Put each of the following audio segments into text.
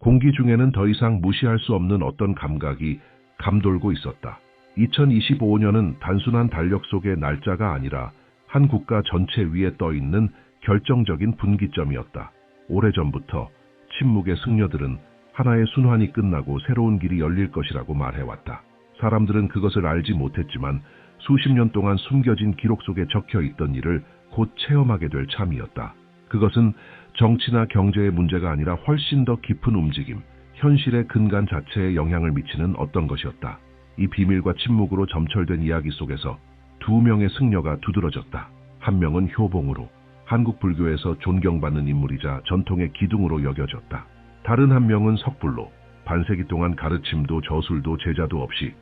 공기 중에는 더 이상 무시할 수 없는 어떤 감각이 감돌고 있었다. 2025년은 단순한 달력 속의 날짜가 아니라 한 국가 전체 위에 떠 있는 결정적인 분기점이었다. 오래전부터 침묵의 승려들은 하나의 순환이 끝나고 새로운 길이 열릴 것이라고 말해왔다. 사람들은 그것을 알지 못했지만 수십 년 동안 숨겨진 기록 속에 적혀 있던 일을 곧 체험하게 될 참이었다. 그것은 정치나 경제의 문제가 아니라 훨씬 더 깊은 움직임, 현실의 근간 자체에 영향을 미치는 어떤 것이었다. 이 비밀과 침묵으로 점철된 이야기 속에서 두 명의 승려가 두드러졌다. 한 명은 효봉으로 한국 불교에서 존경받는 인물이자 전통의 기둥으로 여겨졌다. 다른 한 명은 석불로 반세기 동안 가르침도 저술도 제자도 없이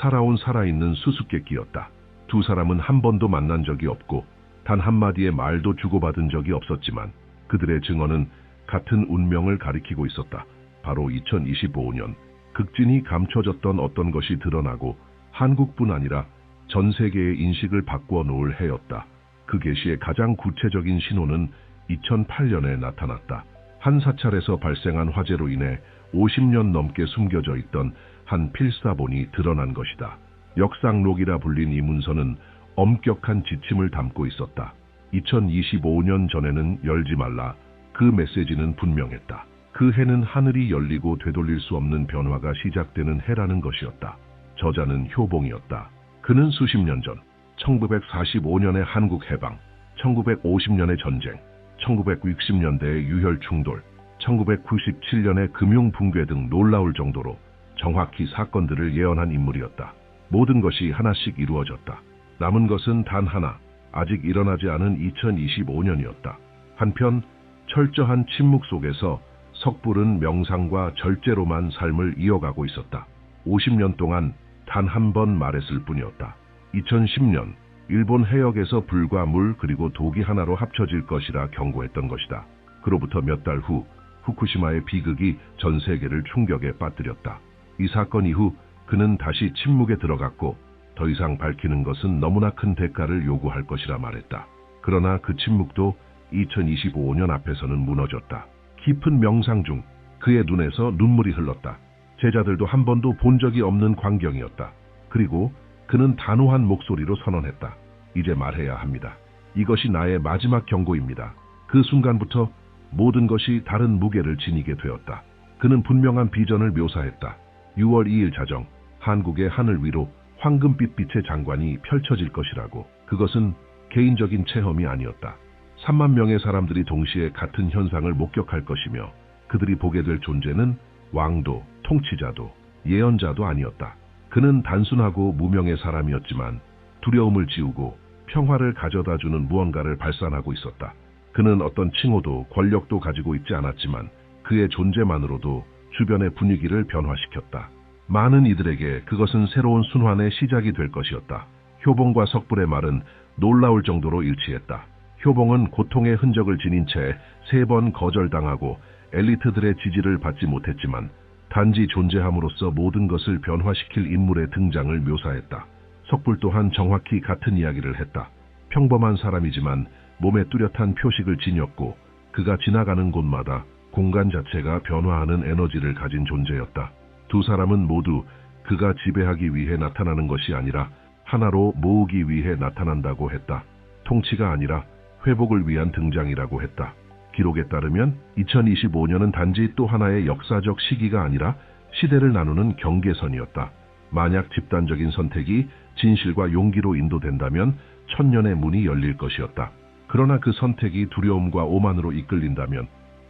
살아온 살아있는 수수께끼였다. 두 사람은 한 번도 만난 적이 없고 단 한마디의 말도 주고받은 적이 없었지만 그들의 증언은 같은 운명을 가리키고 있었다. 바로 2025년 극진이 감춰졌던 어떤 것이 드러나고 한국뿐 아니라 전 세계의 인식을 바꾸어 놓을 해였다. 그 계시의 가장 구체적인 신호는 2008년에 나타났다. 한 사찰에서 발생한 화재로 인해 50년 넘게 숨겨져 있던 한 필사본이 드러난 것이다. 역상록이라 불린 이 문서는 엄격한 지침을 담고 있었다. 2025년 전에는 열지 말라. 그 메시지는 분명했다. 그 해는 하늘이 열리고 되돌릴 수 없는 변화가 시작되는 해라는 것이었다. 저자는 효봉이었다. 그는 수십 년 전, 1945년의 한국 해방, 1950년의 전쟁, 1960년대의 유혈 충돌, 1997년의 금융 붕괴 등 놀라울 정도로 정확히 사건들을 예언한 인물이었다. 모든 것이 하나씩 이루어졌다. 남은 것은 단 하나, 아직 일어나지 않은 2025년이었다. 한편 철저한 침묵 속에서 석불은 명상과 절제로만 삶을 이어가고 있었다. 50년 동안 단 한 번 말했을 뿐이었다. 2010년 일본 해역에서 불과 물 그리고 독이 하나로 합쳐질 것이라 경고했던 것이다. 그로부터 몇 달 후 후쿠시마의 비극이 전 세계를 충격에 빠뜨렸다. 이 사건 이후 그는 다시 침묵에 들어갔고 더 이상 밝히는 것은 너무나 큰 대가를 요구할 것이라 말했다. 그러나 그 침묵도 2025년 앞에서는 무너졌다. 깊은 명상 중 그의 눈에서 눈물이 흘렀다. 제자들도 한 번도 본 적이 없는 광경이었다. 그리고 그는 단호한 목소리로 선언했다. 이제 말해야 합니다. 이것이 나의 마지막 경고입니다. 그 순간부터 모든 것이 다른 무게를 지니게 되었다. 그는 분명한 비전을 묘사했다. 6월 2일 자정, 한국의 하늘 위로 황금빛 빛의 장관이 펼쳐질 것이라고. 그것은 개인적인 체험이 아니었다. 3만 명의 사람들이 동시에 같은 현상을 목격할 것이며 그들이 보게 될 존재는 왕도, 통치자도, 예언자도 아니었다. 그는 단순하고 무명의 사람이었지만 두려움을 지우고 평화를 가져다주는 무언가를 발산하고 있었다. 그는 어떤 칭호도 권력도 가지고 있지 않았지만 그의 존재만으로도 주변의 분위기를 변화시켰다. 많은 이들에게 그것은 새로운 순환의 시작이 될 것이었다. 효봉과 석불의 말은 놀라울 정도로 일치했다. 효봉은 고통의 흔적을 지닌 채 세 번 거절당하고 엘리트들의 지지를 받지 못했지만 단지 존재함으로써 모든 것을 변화시킬 인물의 등장을 묘사했다. 석불 또한 정확히 같은 이야기를 했다. 평범한 사람이지만 몸에 뚜렷한 표식을 지녔고 그가 지나가는 곳마다 공간 자체가 변화하는 에너지를 가진 존재였다. 두 사람은 모두 그가 지배하기 위해 나타나는 것이 아니라 하나로 모으기 위해 나타난다고 했다. 통치가 아니라 회복을 위한 등장이라고 했다. 기록에 따르면 2025년은 단지 또 하나의 역사적 시기가 아니라 시대를 나누는 경계선이었다. 만약 집단적인 선택이 진실과 용기로 인도된다면 천년의 문이 열릴 것이었다. 그러나 그 선택이 두려움과 오만으로 이끌린다면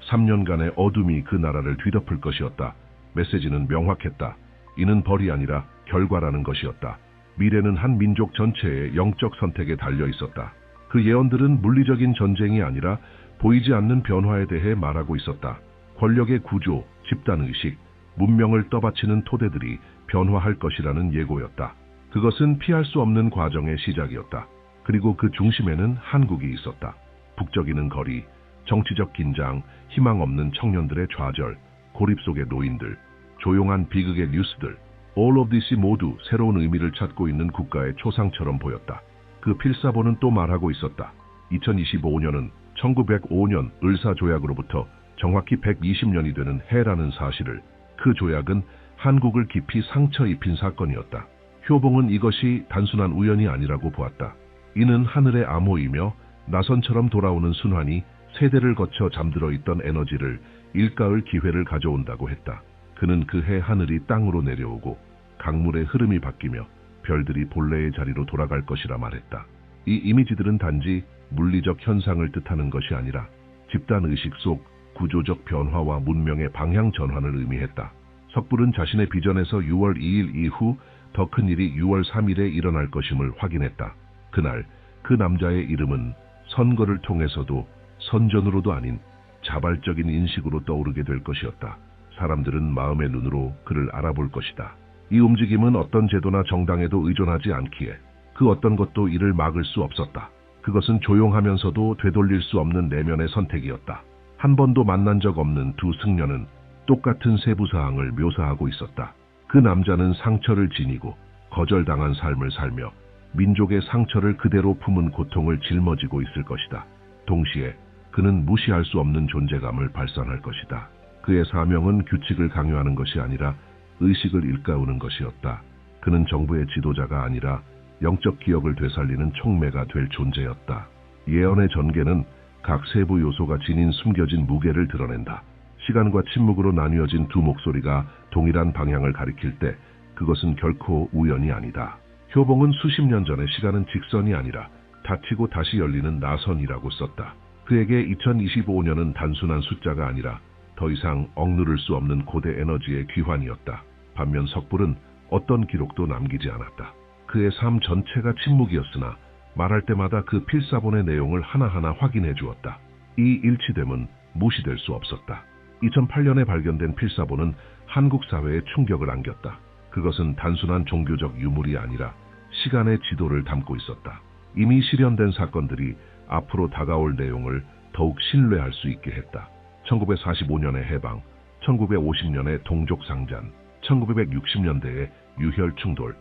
3년간의 어둠이 그 나라를 뒤덮을 것이었다. 메시지는 명확했다. 이는 벌이 아니라 결과라는 것이었다. 미래는 한 민족 전체의 영적 선택에 달려 있었다. 그 예언들은 물리적인 전쟁이 아니라 보이지 않는 변화에 대해 말하고 있었다. 권력의 구조, 집단의식, 문명을 떠받치는 토대들이 변화할 것이라는 예고였다. 그것은 피할 수 없는 과정의 시작이었다. 그리고 그 중심에는 한국이 있었다. 북적이는 거리, 정치적 긴장, 희망 없는 청년들의 좌절, 고립 속의 노인들, 조용한 비극의 뉴스들, all of this이 모두 새로운 의미를 찾고 있는 국가의 초상처럼 보였다. 그 필사본은 또 말하고 있었다. 2025년은 1905년 을사조약으로부터 정확히 120년이 되는 해라는 사실을 그 조약은 한국을 깊이 상처 입힌 사건이었다. 효봉은 이것이 단순한 우연이 아니라고 보았다. 이는 하늘의 암호이며 나선처럼 돌아오는 순환이 세대를 거쳐 잠들어 있던 에너지를 일가을 기회를 가져온다고 했다. 그는 그 해 하늘이 땅으로 내려오고 강물의 흐름이 바뀌며 별들이 본래의 자리로 돌아갈 것이라 말했다. 이 이미지들은 단지 물리적 현상을 뜻하는 것이 아니라 집단 의식 속 구조적 변화와 문명의 방향 전환을 의미했다. 석불은 자신의 비전에서 6월 2일 이후 더 큰 일이 6월 3일에 일어날 것임을 확인했다. 그날 그 남자의 이름은 선거를 통해서도 선전으로도 아닌 자발적인 인식으로 떠오르게 될 것이었다. 사람들은 마음의 눈으로 그를 알아볼 것이다. 이 움직임은 어떤 제도나 정당에도 의존하지 않기에 그 어떤 것도 이를 막을 수 없었다. 그것은 조용하면서도 되돌릴 수 없는 내면의 선택이었다. 한 번도 만난 적 없는 두 승려는 똑같은 세부 사항을 묘사하고 있었다. 그 남자는 상처를 지니고 거절당한 삶을 살며 민족의 상처를 그대로 품은 고통을 짊어지고 있을 것이다. 동시에 그는 무시할 수 없는 존재감을 발산할 것이다. 그의 사명은 규칙을 강요하는 것이 아니라 의식을 일깨우는 것이었다. 그는 정부의 지도자가 아니라 영적 기억을 되살리는 촉매가 될 존재였다. 예언의 전개는 각 세부 요소가 지닌 숨겨진 무게를 드러낸다. 시간과 침묵으로 나뉘어진 두 목소리가 동일한 방향을 가리킬 때 그것은 결코 우연이 아니다. 효봉은 수십 년 전에 시간은 직선이 아니라 닫히고 다시 열리는 나선이라고 썼다. 그에게 2025년은 단순한 숫자가 아니라 더 이상 억누를 수 없는 고대 에너지의 귀환이었다. 반면 석불은 어떤 기록도 남기지 않았다. 그의 삶 전체가 침묵이었으나 말할 때마다 그 필사본의 내용을 하나하나 확인해 주었다. 이 일치됨은 무시될 수 없었다. 2008년에 발견된 필사본은 한국 사회에 충격을 안겼다. 그것은 단순한 종교적 유물이 아니라 시간의 지도를 담고 있었다. 이미 실현된 사건들이 앞으로 다가올 내용을 더욱 신뢰할 수 있게 했다. 1945년의 해방, 1950년의 동족상잔, 1960년대의 유혈 충돌,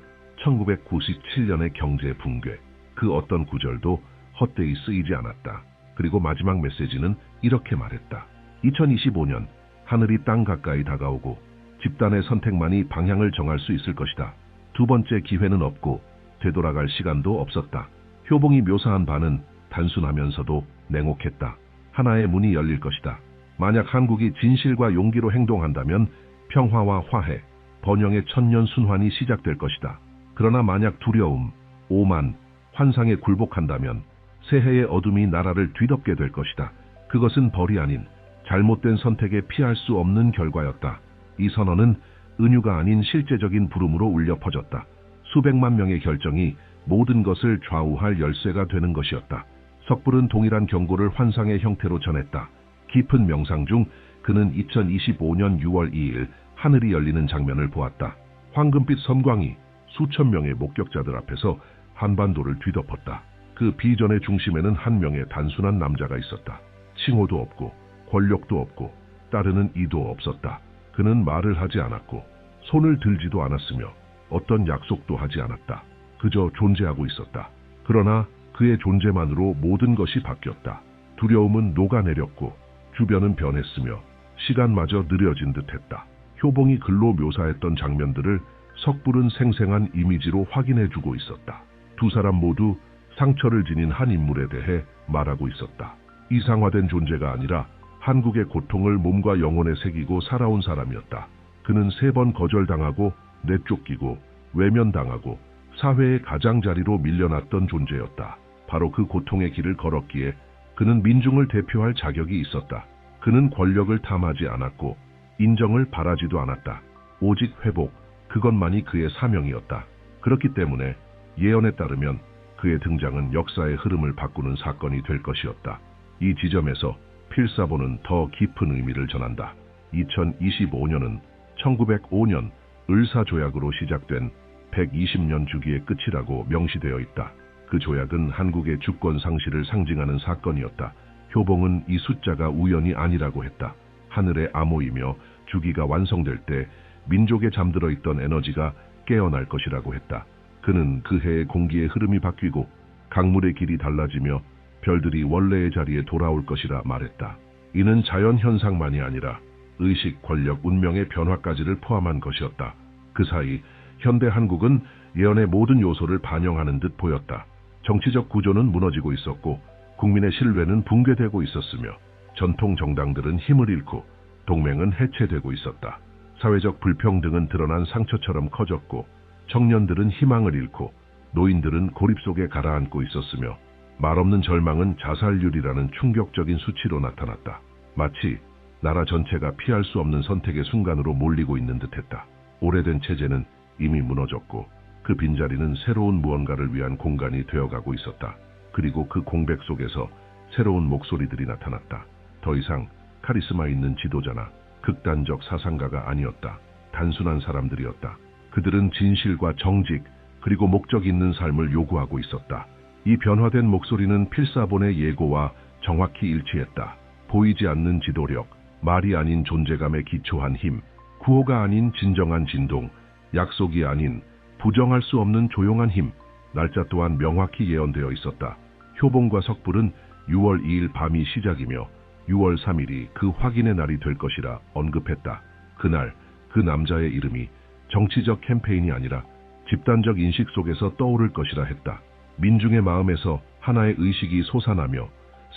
1997년의 경제 붕괴, 그 어떤 구절도 헛되이 쓰이지 않았다. 그리고 마지막 메시지는 이렇게 말했다. 2025년 하늘이 땅 가까이 다가오고 집단의 선택만이 방향을 정할 수 있을 것이다. 두 번째 기회는 없고 되돌아갈 시간도 없었다. 효봉이 묘사한 바는 단순하면서도 냉혹했다. 하나의 문이 열릴 것이다. 만약 한국이 진실과 용기로 행동한다면 평화와 화해, 번영의 천년 순환이 시작될 것이다. 그러나 만약 두려움, 오만, 환상에 굴복한다면 새해의 어둠이 나라를 뒤덮게 될 것이다. 그것은 벌이 아닌 잘못된 선택에 피할 수 없는 결과였다. 이 선언은 은유가 아닌 실제적인 부름으로 울려 퍼졌다. 수백만 명의 결정이 모든 것을 좌우할 열쇠가 되는 것이었다. 석불은 동일한 경고를 환상의 형태로 전했다. 깊은 명상 중 그는 2025년 6월 2일 하늘이 열리는 장면을 보았다. 황금빛 섬광이 수천 명의 목격자들 앞에서 한반도를 뒤덮었다. 그 비전의 중심에는 한 명의 단순한 남자가 있었다. 칭호도 없고 권력도 없고 따르는 이도 없었다. 그는 말을 하지 않았고 손을 들지도 않았으며 어떤 약속도 하지 않았다. 그저 존재하고 있었다. 그러나 그의 존재만으로 모든 것이 바뀌었다. 두려움은 녹아내렸고 주변은 변했으며 시간마저 느려진 듯했다. 효봉이 글로 묘사했던 장면들을 석불은 생생한 이미지로 확인해주고 있었다. 두 사람 모두 상처를 지닌 한 인물에 대해 말하고 있었다. 이상화된 존재가 아니라 한국의 고통을 몸과 영혼에 새기고 살아온 사람이었다. 그는 세 번 거절당하고 내쫓기고 외면당하고 사회의 가장자리로 밀려났던 존재였다. 바로 그 고통의 길을 걸었기에 그는 민중을 대표할 자격이 있었다. 그는 권력을 탐하지 않았고 인정을 바라지도 않았다. 오직 회복, 그것만이 그의 사명이었다. 그렇기 때문에 예언에 따르면 그의 등장은 역사의 흐름을 바꾸는 사건이 될 것이었다. 이 지점에서 필사본은 더 깊은 의미를 전한다. 2025년은 1905년 을사조약으로 시작된 120년 주기의 끝이라고 명시되어 있다. 그 조약은 한국의 주권 상실을 상징하는 사건이었다. 효봉은 이 숫자가 우연이 아니라고 했다. 하늘의 암호이며 주기가 완성될 때 민족에 잠들어 있던 에너지가 깨어날 것이라고 했다. 그는 그 해의 공기의 흐름이 바뀌고 강물의 길이 달라지며 별들이 원래의 자리에 돌아올 것이라 말했다. 이는 자연 현상만이 아니라 의식, 권력, 운명의 변화까지를 포함한 것이었다. 그 사이 현대 한국은 예언의 모든 요소를 반영하는 듯 보였다. 정치적 구조는 무너지고 있었고 국민의 신뢰는 붕괴되고 있었으며 전통 정당들은 힘을 잃고 동맹은 해체되고 있었다. 사회적 불평등은 드러난 상처처럼 커졌고 청년들은 희망을 잃고 노인들은 고립 속에 가라앉고 있었으며 말없는 절망은 자살률이라는 충격적인 수치로 나타났다. 마치 나라 전체가 피할 수 없는 선택의 순간으로 몰리고 있는 듯했다. 오래된 체제는 이미 무너졌고 그 빈자리는 새로운 무언가를 위한 공간이 되어가고 있었다. 그리고 그 공백 속에서 새로운 목소리들이 나타났다. 더 이상 카리스마 있는 지도자나 극단적 사상가가 아니었다. 단순한 사람들이었다. 그들은 진실과 정직 그리고 목적 있는 삶을 요구하고 있었다. 이 변화된 목소리는 필사본의 예고와 정확히 일치했다. 보이지 않는 지도력, 말이 아닌 존재감에 기초한 힘, 구호가 아닌 진정한 진동, 약속이 아닌 부정할 수 없는 조용한 힘, 날짜 또한 명확히 예언되어 있었다. 효봉과 석불은 6월 2일 밤이 시작이며 6월 3일이 그 확인의 날이 될 것이라 언급했다. 그날 그 남자의 이름이 정치적 캠페인이 아니라 집단적 인식 속에서 떠오를 것이라 했다. 민중의 마음에서 하나의 의식이 솟아나며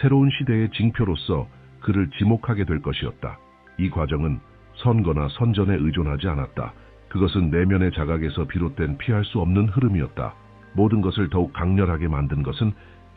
새로운 시대의 징표로서 그를 지목하게 될 것이었다. 이 과정은 선거나 선전에 의존하지 않았다. 그것은 내면의 자각에서 비롯된 피할 수 없는 흐름이었다. 모든 것을 더욱 강렬하게 만든 것은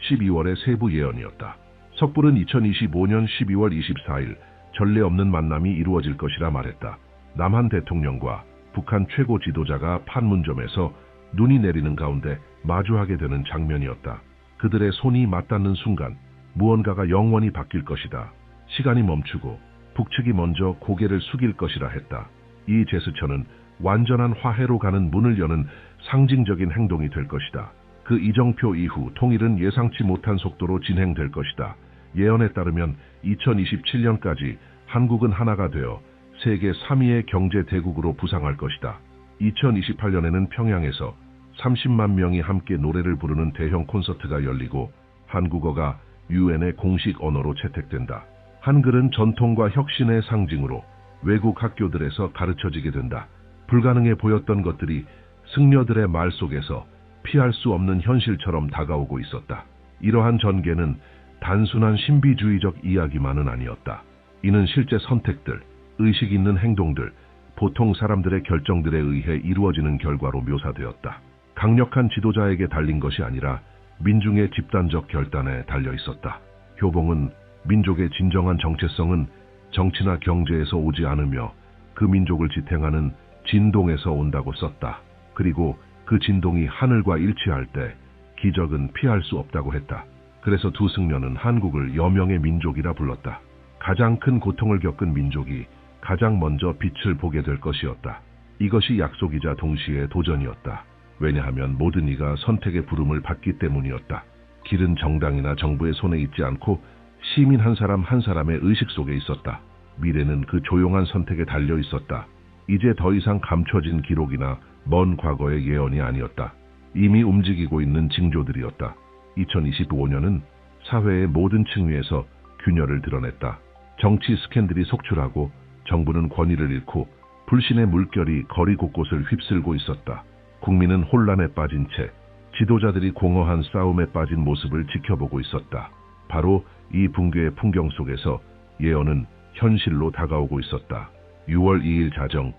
12월의 세부 예언이었다. 석불은 2025년 12월 24일 전례 없는 만남이 이루어질 것이라 말했다. 남한 대통령과 북한 최고 지도자가 판문점에서 눈이 내리는 가운데 마주하게 되는 장면이었다. 그들의 손이 맞닿는 순간 무언가가 영원히 바뀔 것이다. 시간이 멈추고 북측이 먼저 고개를 숙일 것이라 했다. 이 제스처는 완전한 화해로 가는 문을 여는 상징적인 행동이 될 것이다. 그 이정표 이후 통일은 예상치 못한 속도로 진행될 것이다. 예언에 따르면 2027년까지 한국은 하나가 되어 세계 3위의 경제 대국으로 부상할 것이다. 2028년에는 평양에서 30만 명이 함께 노래를 부르는 대형 콘서트가 열리고 한국어가 유엔의 공식 언어로 채택된다. 한글은 전통과 혁신의 상징으로 외국 학교들에서 가르쳐지게 된다. 불가능해 보였던 것들이 승려들의 말 속에서 피할 수 없는 현실처럼 다가오고 있었다. 이러한 전개는 단순한 신비주의적 이야기만은 아니었다. 이는 실제 선택들, 의식 있는 행동들, 보통 사람들의 결정들에 의해 이루어지는 결과로 묘사되었다. 강력한 지도자에게 달린 것이 아니라 민중의 집단적 결단에 달려 있었다. 효봉은 민족의 진정한 정체성은 정치나 경제에서 오지 않으며 그 민족을 지탱하는 진동에서 온다고 썼다. 그리고 그 진동이 하늘과 일치할 때 기적은 피할 수 없다고 했다. 그래서 두 승려는 한국을 여명의 민족이라 불렀다. 가장 큰 고통을 겪은 민족이 가장 먼저 빛을 보게 될 것이었다. 이것이 약속이자 동시에 도전이었다. 왜냐하면 모든 이가 선택의 부름을 받기 때문이었다. 길은 정당이나 정부의 손에 있지 않고 시민 한 사람 한 사람의 의식 속에 있었다. 미래는 그 조용한 선택에 달려 있었다. 이제 더 이상 감춰진 기록이나 먼 과거의 예언이 아니었다. 이미 움직이고 있는 징조들이었다. 2025년은 사회의 모든 층 위에서 균열을 드러냈다. 정치 스캔들이 속출하고 정부는 권위를 잃고 불신의 물결이 거리 곳곳을 휩쓸고 있었다. 국민은 혼란에 빠진 채 지도자들이 공허한 싸움에 빠진 모습을 지켜보고 있었다. 바로 이 붕괴의 풍경 속에서 예언은 현실로 다가오고 있었다. 6월 2일 자정,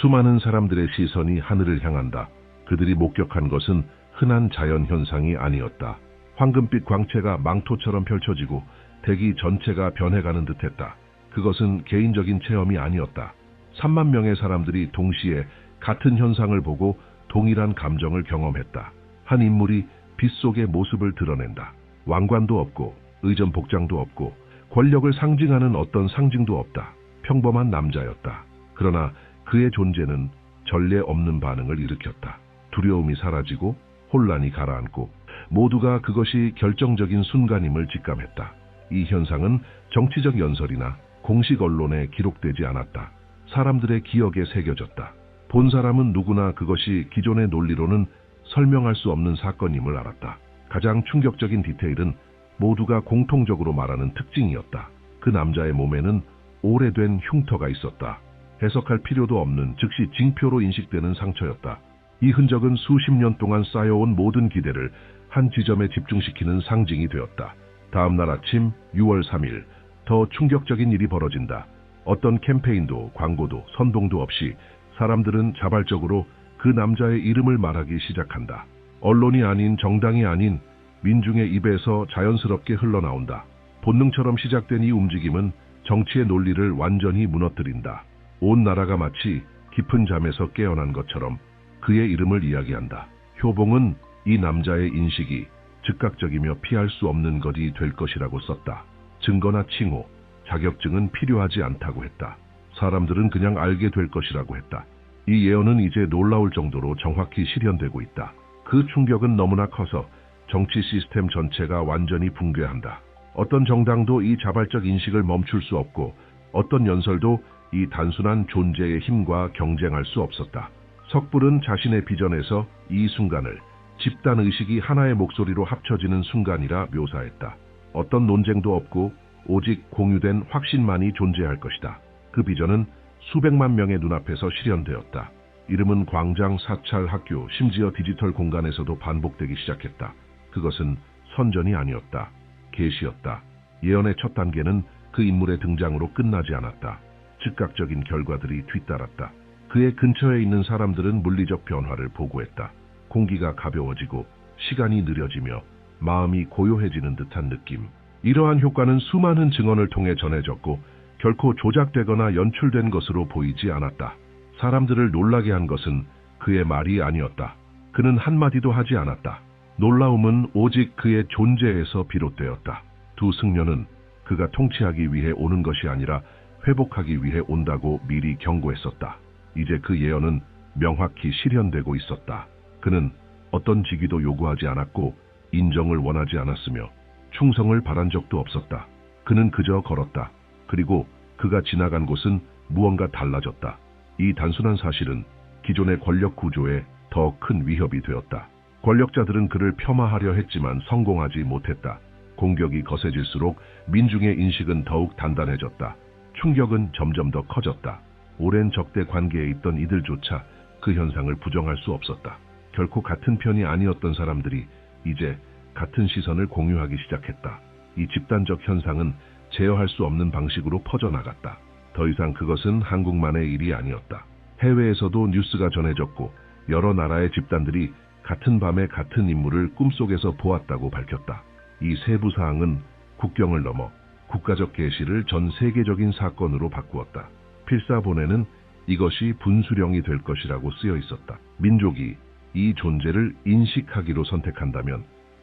수많은 사람들의 시선이 하늘을 향한다. 그들이 목격한 것은 흔한 자연 현상이 아니었다. 황금빛 광채가 망토처럼 펼쳐지고 대기 전체가 변해가는 듯했다. 그것은 개인적인 체험이 아니었다. 3만 명의 사람들이 동시에 같은 현상을 보고 동일한 감정을 경험했다. 한 인물이 빛 속의 모습을 드러낸다. 왕관도 없고 의전 복장도 없고 권력을 상징하는 어떤 상징도 없다. 평범한 남자였다. 그러나 그의 존재는 전례 없는 반응을 일으켰다. 두려움이 사라지고 혼란이 가라앉고 모두가 그것이 결정적인 순간임을 직감했다. 이 현상은 정치적 연설이나 공식 언론에 기록되지 않았다. 사람들의 기억에 새겨졌다. 본 사람은 누구나 그것이 기존의 논리로는 설명할 수 없는 사건임을 알았다. 가장 충격적인 디테일은 모두가 공통적으로 말하는 특징이었다. 그 남자의 몸에는 오래된 흉터가 있었다. 해석할 필요도 없는 즉시 징표로 인식되는 상처였다. 이 흔적은 수십 년 동안 쌓여온 모든 기대를 한 지점에 집중시키는 상징이 되었다. 다음 날 아침 6월 3일 더 충격적인 일이 벌어진다. 어떤 캠페인도 광고도 선동도 없이 사람들은 자발적으로 그 남자의 이름을 말하기 시작한다. 언론이 아닌 정당이 아닌 민중의 입에서 자연스럽게 흘러나온다. 본능처럼 시작된 이 움직임은 정치의 논리를 완전히 무너뜨린다. 온 나라가 마치 깊은 잠에서 깨어난 것처럼 그의 이름을 이야기한다. 효봉은 이 남자의 인식이 즉각적이며 피할 수 없는 것이 될 것이라고 썼다. 증거나 칭호, 자격증은 필요하지 않다고 했다. 사람들은 그냥 알게 될 것이라고 했다. 이 예언은 이제 놀라울 정도로 정확히 실현되고 있다. 그 충격은 너무나 커서 정치 시스템 전체가 완전히 붕괴한다. 어떤 정당도 이 자발적 인식을 멈출 수 없고 어떤 연설도 이 단순한 존재의 힘과 경쟁할 수 없었다. 석불은 자신의 비전에서 이 순간을 집단 의식이 하나의 목소리로 합쳐지는 순간이라 묘사했다. 어떤 논쟁도 없고 오직 공유된 확신만이 존재할 것이다. 그 비전은 수백만 명의 눈앞에서 실현되었다. 이름은 광장, 사찰, 학교, 심지어 디지털 공간에서도 반복되기 시작했다. 그것은 선전이 아니었다. 계시였다. 예언의 첫 단계는 그 인물의 등장으로 끝나지 않았다. 즉각적인 결과들이 뒤따랐다. 그의 근처에 있는 사람들은 물리적 변화를 보고했다. 공기가 가벼워지고 시간이 느려지며 마음이 고요해지는 듯한 느낌. 이러한 효과는 수많은 증언을 통해 전해졌고 결코 조작되거나 연출된 것으로 보이지 않았다. 사람들을 놀라게 한 것은 그의 말이 아니었다. 그는 한마디도 하지 않았다. 놀라움은 오직 그의 존재에서 비롯되었다. 두 승려는 그가 통치하기 위해 오는 것이 아니라 회복하기 위해 온다고 미리 경고했었다. 이제 그 예언은 명확히 실현되고 있었다. 그는 어떤 직위도 요구하지 않았고 인정을 원하지 않았으며 충성을 바란 적도 없었다. 그는 그저 걸었다. 그리고 그가 지나간 곳은 무언가 달라졌다. 이 단순한 사실은 기존의 권력 구조에 더 큰 위협이 되었다. 권력자들은 그를 폄하하려 했지만 성공하지 못했다. 공격이 거세질수록 민중의 인식은 더욱 단단해졌다. 충격은 점점 더 커졌다. 오랜 적대 관계에 있던 이들조차 그 현상을 부정할 수 없었다. 결코 같은 편이 아니었던 사람들이 이제 같은 시선을 공유하기 시작했다. 이 집단적 현상은 제어할 수 없는 방식으로 퍼져나갔다. 더 이상 그것은 한국만의 일이 아니었다. 해외에서도 뉴스가 전해졌고 여러 나라의 집단들이 같은 밤에 같은 인물을 꿈속에서 보았다고 밝혔다. 이 세부 사항은 국경을 넘어 국가적 계시를 전 세계적인 사건으로 바꾸었다. 필사본에는 이것이 분수령이 될 것이라고 쓰여 있었다. 민족이 이 존재를 인식하기로 선택한다면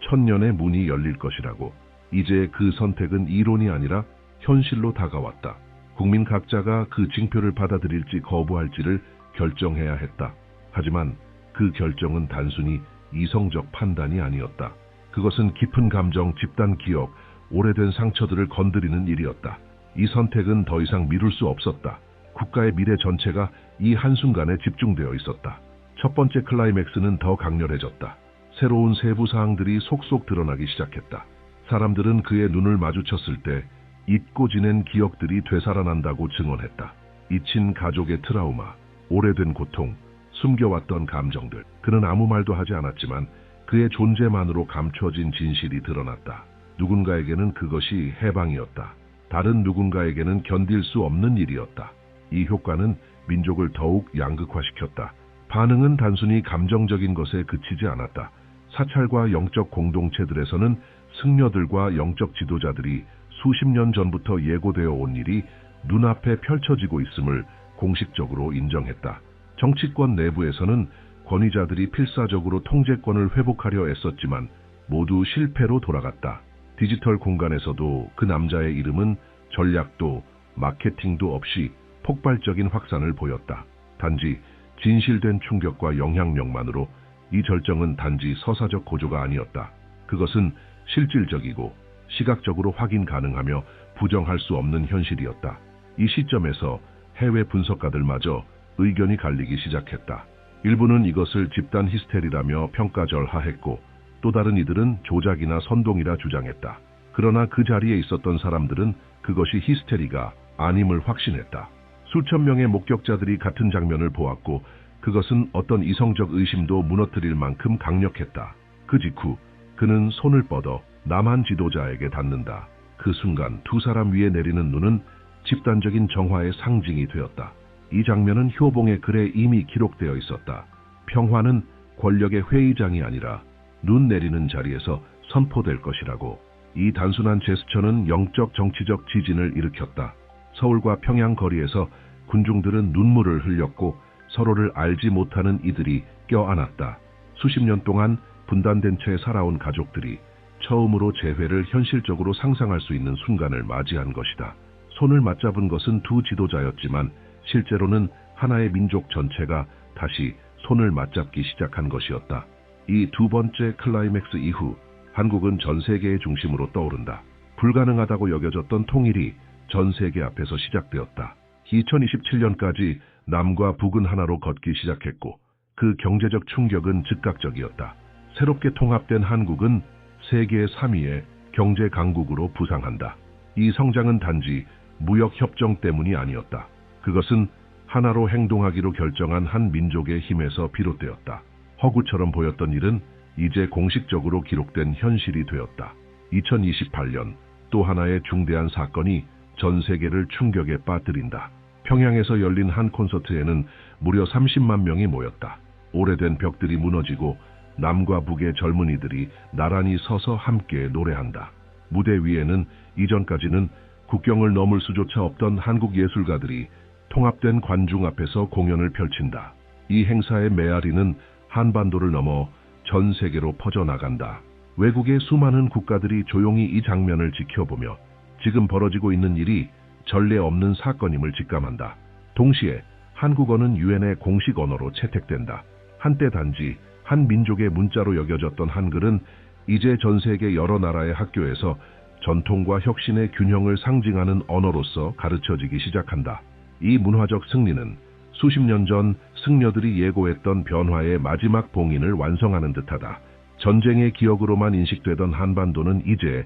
천년의 문이 열릴 것이라고 이제 그 선택은 이론이 아니라 현실로 다가왔다. 국민 각자가 그 징표를 받아들일지 거부할지를 결정해야 했다. 하지만 그 결정은 단순히 이성적 판단이 아니었다. 그것은 깊은 감정, 집단 기억, 오래된 상처들을 건드리는 일이었다. 이 선택은 더 이상 미룰 수 없었다. 국가의 미래 전체가 이 한순간에 집중되어 있었다. 첫 번째 클라이맥스는 더 강렬해졌다. 새로운 세부 사항들이 속속 드러나기 시작했다. 사람들은 그의 눈을 마주쳤을 때 잊고 지낸 기억들이 되살아난다고 증언했다. 잊힌 가족의 트라우마, 오래된 고통, 숨겨왔던 감정들. 그는 아무 말도 하지 않았지만 그의 존재만으로 감춰진 진실이 드러났다. 누군가에게는 그것이 해방이었다. 다른 누군가에게는 견딜 수 없는 일이었다. 이 효과는 민족을 더욱 양극화시켰다. 반응은 단순히 감정적인 것에 그치지 않았다. 사찰과 영적 공동체들에서는 승려들과 영적 지도자들이 수십 년 전부터 예고되어 온 일이 눈앞에 펼쳐지고 있음을 공식적으로 인정했다. 정치권 내부에서는 권위자들이 필사적으로 통제권을 회복하려 애썼지만 모두 실패로 돌아갔다. 디지털 공간에서도 그 남자의 이름은 전략도 마케팅도 없이 폭발적인 확산을 보였다. 단지 진실된 충격과 영향력만으로 이 절정은 단지 서사적 고조가 아니었다. 그것은 실질적이고 시각적으로 확인 가능하며 부정할 수 없는 현실이었다. 이 시점에서 해외 분석가들마저 의견이 갈리기 시작했다. 일부는 이것을 집단 히스테리라며 평가절하했고 또 다른 이들은 조작이나 선동이라 주장했다. 그러나 그 자리에 있었던 사람들은 그것이 히스테리가 아님을 확신했다. 수천 명의 목격자들이 같은 장면을 보았고 그것은 어떤 이성적 의심도 무너뜨릴 만큼 강력했다. 그 직후 그는 손을 뻗어 남한 지도자에게 닿는다. 그 순간 두 사람 위에 내리는 눈은 집단적인 정화의 상징이 되었다. 이 장면은 효봉의 글에 이미 기록되어 있었다. 평화는 권력의 회의장이 아니라 눈 내리는 자리에서 선포될 것이라고. 이 단순한 제스처는 영적 정치적 지진을 일으켰다. 서울과 평양 거리에서 군중들은 눈물을 흘렸고 서로를 알지 못하는 이들이 껴안았다. 수십 년 동안 분단된 채 살아온 가족들이 처음으로 재회를 현실적으로 상상할 수 있는 순간을 맞이한 것이다. 손을 맞잡은 것은 두 지도자였지만 실제로는 하나의 민족 전체가 다시 손을 맞잡기 시작한 것이었다. 이 두 번째 클라이맥스 이후 한국은 전 세계의 중심으로 떠오른다. 불가능하다고 여겨졌던 통일이 전 세계 앞에서 시작되었다. 2027년까지 남과 북은 하나로 걷기 시작했고 그 경제적 충격은 즉각적이었다. 새롭게 통합된 한국은 세계 3위의 경제 강국으로 부상한다. 이 성장은 단지 무역 협정 때문이 아니었다. 그것은 하나로 행동하기로 결정한 한 민족의 힘에서 비롯되었다. 허구처럼 보였던 일은 이제 공식적으로 기록된 현실이 되었다. 2028년 또 하나의 중대한 사건이 전 세계를 충격에 빠뜨린다. 평양에서 열린 한 콘서트에는 무려 30만 명이 모였다. 오래된 벽들이 무너지고 남과 북의 젊은이들이 나란히 서서 함께 노래한다. 무대 위에는 이전까지는 국경을 넘을 수조차 없던 한국 예술가들이 통합된 관중 앞에서 공연을 펼친다. 이 행사의 메아리는 한반도를 넘어 전 세계로 퍼져나간다. 외국의 수많은 국가들이 조용히 이 장면을 지켜보며 지금 벌어지고 있는 일이 전례 없는 사건임을 직감한다. 동시에 한국어는 유엔의 공식 언어로 채택된다. 한때 단지 한 민족의 문자로 여겨졌던 한글은 이제 전 세계 여러 나라의 학교에서 전통과 혁신의 균형을 상징하는 언어로서 가르쳐지기 시작한다. 이 문화적 승리는 수십 년 전 승려들이 예고했던 변화의 마지막 봉인을 완성하는 듯하다. 전쟁의 기억으로만 인식되던 한반도는 이제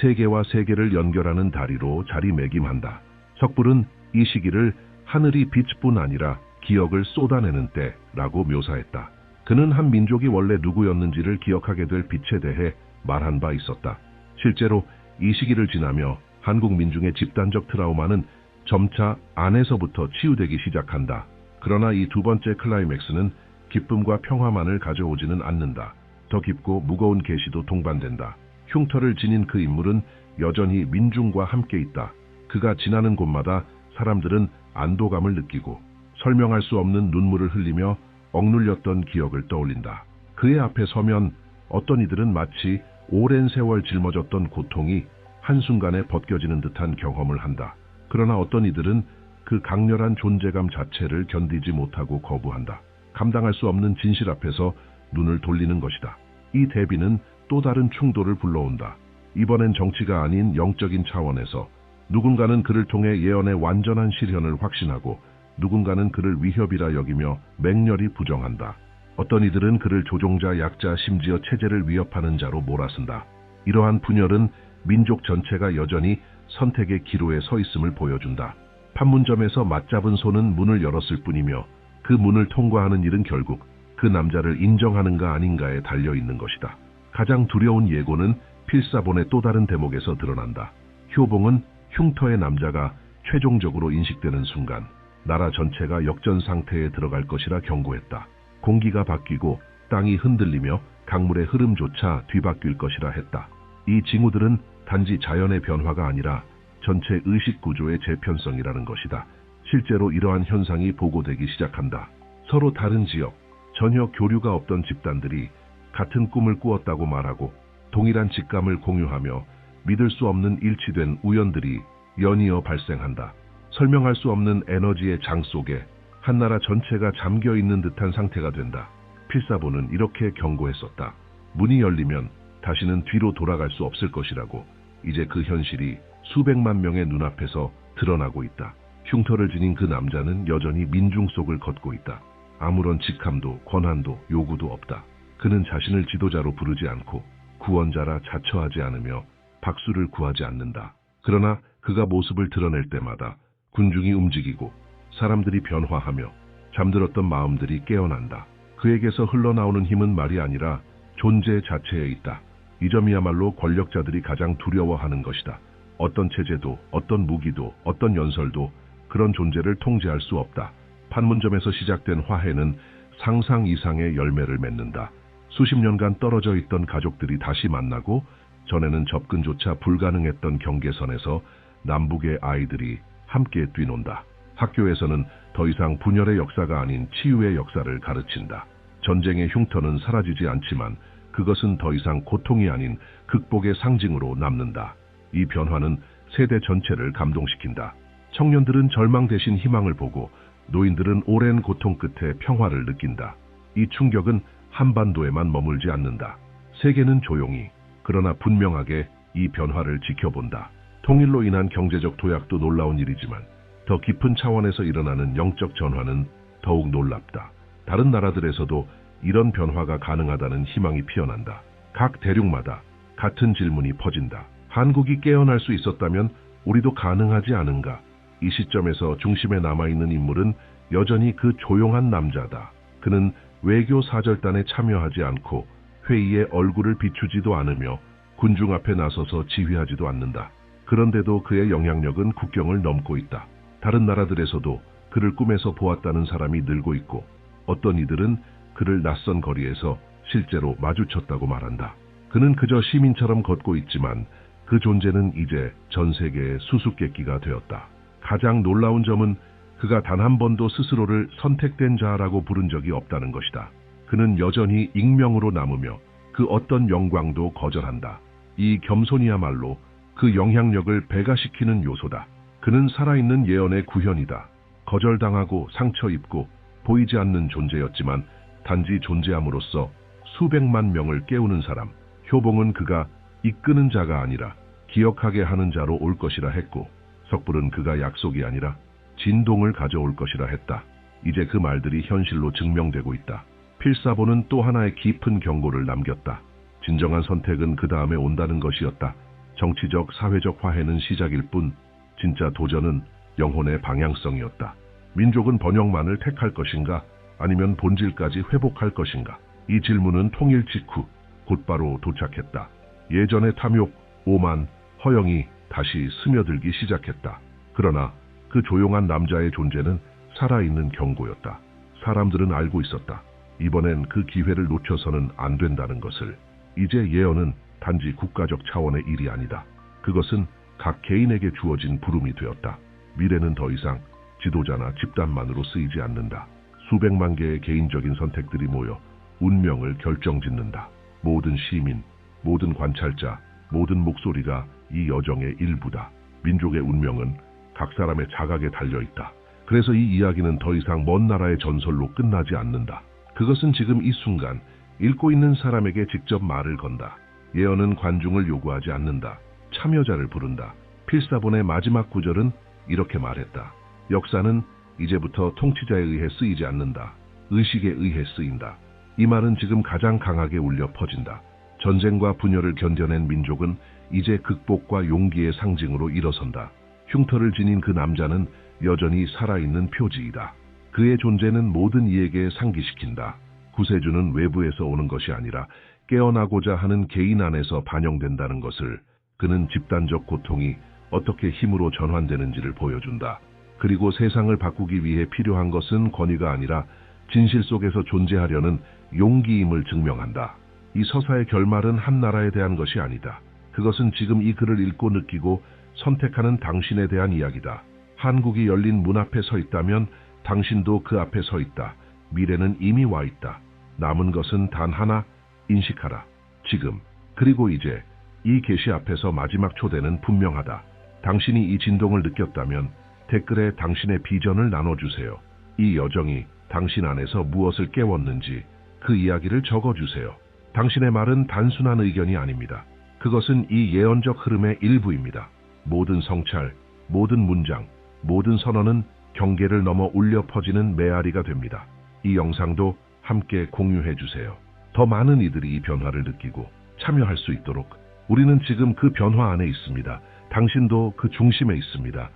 세계와 세계를 연결하는 다리로 자리매김한다. 석불은 이 시기를 하늘이 빛뿐 아니라 기억을 쏟아내는 때라고 묘사했다. 그는 한 민족이 원래 누구였는지를 기억하게 될 빛에 대해 말한 바 있었다. 실제로 이 시기를 지나며 한국 민중의 집단적 트라우마는 점차 안에서부터 치유되기 시작한다. 그러나 이 두 번째 클라이맥스는 기쁨과 평화만을 가져오지는 않는다. 더 깊고 무거운 계시도 동반된다. 흉터를 지닌 그 인물은 여전히 민중과 함께 있다. 그가 지나는 곳마다 사람들은 안도감을 느끼고 설명할 수 없는 눈물을 흘리며 억눌렸던 기억을 떠올린다. 그의 앞에 서면 어떤 이들은 마치 오랜 세월 짊어졌던 고통이 한순간에 벗겨지는 듯한 경험을 한다. 그러나 어떤 이들은 그 강렬한 존재감 자체를 견디지 못하고 거부한다. 감당할 수 없는 진실 앞에서 눈을 돌리는 것이다. 이 대비는 또 다른 충돌을 불러온다. 이번엔 정치가 아닌 영적인 차원에서 누군가는 그를 통해 예언의 완전한 실현을 확신하고 누군가는 그를 위협이라 여기며 맹렬히 부정한다. 어떤 이들은 그를 조종자, 약자, 심지어 체제를 위협하는 자로 몰아쓴다. 이러한 분열은 민족 전체가 여전히 선택의 기로에 서 있음을 보여준다. 판문점에서 맞잡은 손은 문을 열었을 뿐이며 그 문을 통과하는 일은 결국 그 남자를 인정하는가 아닌가에 달려 있는 것이다. 가장 두려운 예고는 필사본의 또 다른 대목에서 드러난다. 효봉은 흉터의 남자가 최종적으로 인식되는 순간 나라 전체가 역전 상태에 들어갈 것이라 경고했다. 공기가 바뀌고 땅이 흔들리며 강물의 흐름조차 뒤바뀔 것이라 했다. 이 징후들은 단지 자연의 변화가 아니라 전체 의식 구조의 재편성이라는 것이다. 실제로 이러한 현상이 보고되기 시작한다. 서로 다른 지역, 전혀 교류가 없던 집단들이 같은 꿈을 꾸었다고 말하고 동일한 직감을 공유하며 믿을 수 없는 일치된 우연들이 연이어 발생한다. 설명할 수 없는 에너지의 장 속에 한 나라 전체가 잠겨 있는 듯한 상태가 된다. 필사본은 이렇게 경고했었다. 문이 열리면 다시는 뒤로 돌아갈 수 없을 것이라고 이제 그 현실이 수백만 명의 눈앞에서 드러나고 있다. 흉터를 지닌 그 남자는 여전히 민중 속을 걷고 있다. 아무런 직함도 권한도 요구도 없다. 그는 자신을 지도자로 부르지 않고 구원자라 자처하지 않으며 박수를 구하지 않는다. 그러나 그가 모습을 드러낼 때마다 군중이 움직이고 사람들이 변화하며 잠들었던 마음들이 깨어난다. 그에게서 흘러나오는 힘은 말이 아니라 존재 자체에 있다. 이 점이야말로 권력자들이 가장 두려워하는 것이다. 어떤 체제도, 어떤 무기도, 어떤 연설도 그런 존재를 통제할 수 없다. 판문점에서 시작된 화해는 상상 이상의 열매를 맺는다. 수십 년간 떨어져 있던 가족들이 다시 만나고 전에는 접근조차 불가능했던 경계선에서 남북의 아이들이 함께 뛰논다. 학교에서는 더 이상 분열의 역사가 아닌 치유의 역사를 가르친다. 전쟁의 흉터는 사라지지 않지만 그것은 더 이상 고통이 아닌 극복의 상징으로 남는다. 이 변화는 세대 전체를 감동시킨다. 청년들은 절망 대신 희망을 보고 노인들은 오랜 고통 끝에 평화를 느낀다. 이 충격은 한반도에만 머물지 않는다. 세계는 조용히 그러나 분명하게 이 변화를 지켜본다. 통일로 인한 경제적 도약도 놀라운 일이지만 더 깊은 차원에서 일어나는 영적 전환은 더욱 놀랍다. 다른 나라들에서도 이런 변화가 가능하다는 희망이 피어난다. 각 대륙마다 같은 질문이 퍼진다. 한국이 깨어날 수 있었다면 우리도 가능하지 않은가? 이 시점에서 중심에 남아있는 인물은 여전히 그 조용한 남자다. 그는 외교 사절단에 참여하지 않고 회의에 얼굴을 비추지도 않으며 군중 앞에 나서서 지휘하지도 않는다. 그런데도 그의 영향력은 국경을 넘고 있다. 다른 나라들에서도 그를 꿈에서 보았다는 사람이 늘고 있고 어떤 이들은 그를 낯선 거리에서 실제로 마주쳤다고 말한다. 그는 그저 시민처럼 걷고 있지만 그 존재는 이제 전 세계의 수수께끼가 되었다. 가장 놀라운 점은 그가 단 한 번도 스스로를 선택된 자라고 부른 적이 없다는 것이다. 그는 여전히 익명으로 남으며 그 어떤 영광도 거절한다. 이 겸손이야말로 그 영향력을 배가시키는 요소다. 그는 살아있는 예언의 구현이다. 거절당하고 상처 입고 보이지 않는 존재였지만 단지 존재함으로써 수백만 명을 깨우는 사람. 효봉은 그가 이끄는 자가 아니라 기억하게 하는 자로 올 것이라 했고 석불은 그가 약속이 아니라 진동을 가져올 것이라 했다. 이제 그 말들이 현실로 증명되고 있다. 필사보는 또 하나의 깊은 경고를 남겼다. 진정한 선택은 그 다음에 온다는 것이었다. 정치적, 사회적 화해는 시작일 뿐 진짜 도전은 영혼의 방향성이었다. 민족은 번영만을 택할 것인가 아니면 본질까지 회복할 것인가? 이 질문은 통일 직후 곧바로 도착했다. 예전의 탐욕, 오만, 허영이 다시 스며들기 시작했다. 그러나 그 조용한 남자의 존재는 살아있는 경고였다. 사람들은 알고 있었다. 이번엔 그 기회를 놓쳐서는 안 된다는 것을. 이제 예언은 단지 국가적 차원의 일이 아니다. 그것은 각 개인에게 주어진 부름이 되었다. 미래는 더 이상 지도자나 집단만으로 쓰이지 않는다. 수백만 개의 개인적인 선택들이 모여 운명을 결정짓는다. 모든 시민, 모든 관찰자, 모든 목소리가 이 여정의 일부다. 민족의 운명은 각 사람의 자각에 달려있다. 그래서 이 이야기는 더 이상 먼 나라의 전설로 끝나지 않는다. 그것은 지금 이 순간 읽고 있는 사람에게 직접 말을 건다. 예언은 관중을 요구하지 않는다. 참여자를 부른다. 필사본의 마지막 구절은 이렇게 말했다. 역사는 이제부터 통치자에 의해 쓰이지 않는다. 의식에 의해 쓰인다. 이 말은 지금 가장 강하게 울려 퍼진다. 전쟁과 분열을 견뎌낸 민족은 이제 극복과 용기의 상징으로 일어선다. 흉터를 지닌 그 남자는 여전히 살아있는 표지이다. 그의 존재는 모든 이에게 상기시킨다. 구세주는 외부에서 오는 것이 아니라 깨어나고자 하는 개인 안에서 반영된다는 것을 그는 집단적 고통이 어떻게 힘으로 전환되는지를 보여준다. 그리고 세상을 바꾸기 위해 필요한 것은 권위가 아니라 진실 속에서 존재하려는 용기임을 증명한다. 이 서사의 결말은 한 나라에 대한 것이 아니다. 그것은 지금 이 글을 읽고 느끼고 선택하는 당신에 대한 이야기다. 한국이 열린 문 앞에 서 있다면 당신도 그 앞에 서 있다. 미래는 이미 와 있다. 남은 것은 단 하나, 인식하라. 지금, 그리고 이제 이 계시 앞에서 마지막 초대는 분명하다. 당신이 이 진동을 느꼈다면 댓글에 당신의 비전을 나눠주세요. 이 여정이 당신 안에서 무엇을 깨웠는지 그 이야기를 적어주세요. 당신의 말은 단순한 의견이 아닙니다. 그것은 이 예언적 흐름의 일부입니다. 모든 성찰, 모든 문장, 모든 선언은 경계를 넘어 울려 퍼지는 메아리가 됩니다. 이 영상도 함께 공유해 주세요. 더 많은 이들이 이 변화를 느끼고 참여할 수 있도록 우리는 지금 그 변화 안에 있습니다. 당신도 그 중심에 있습니다.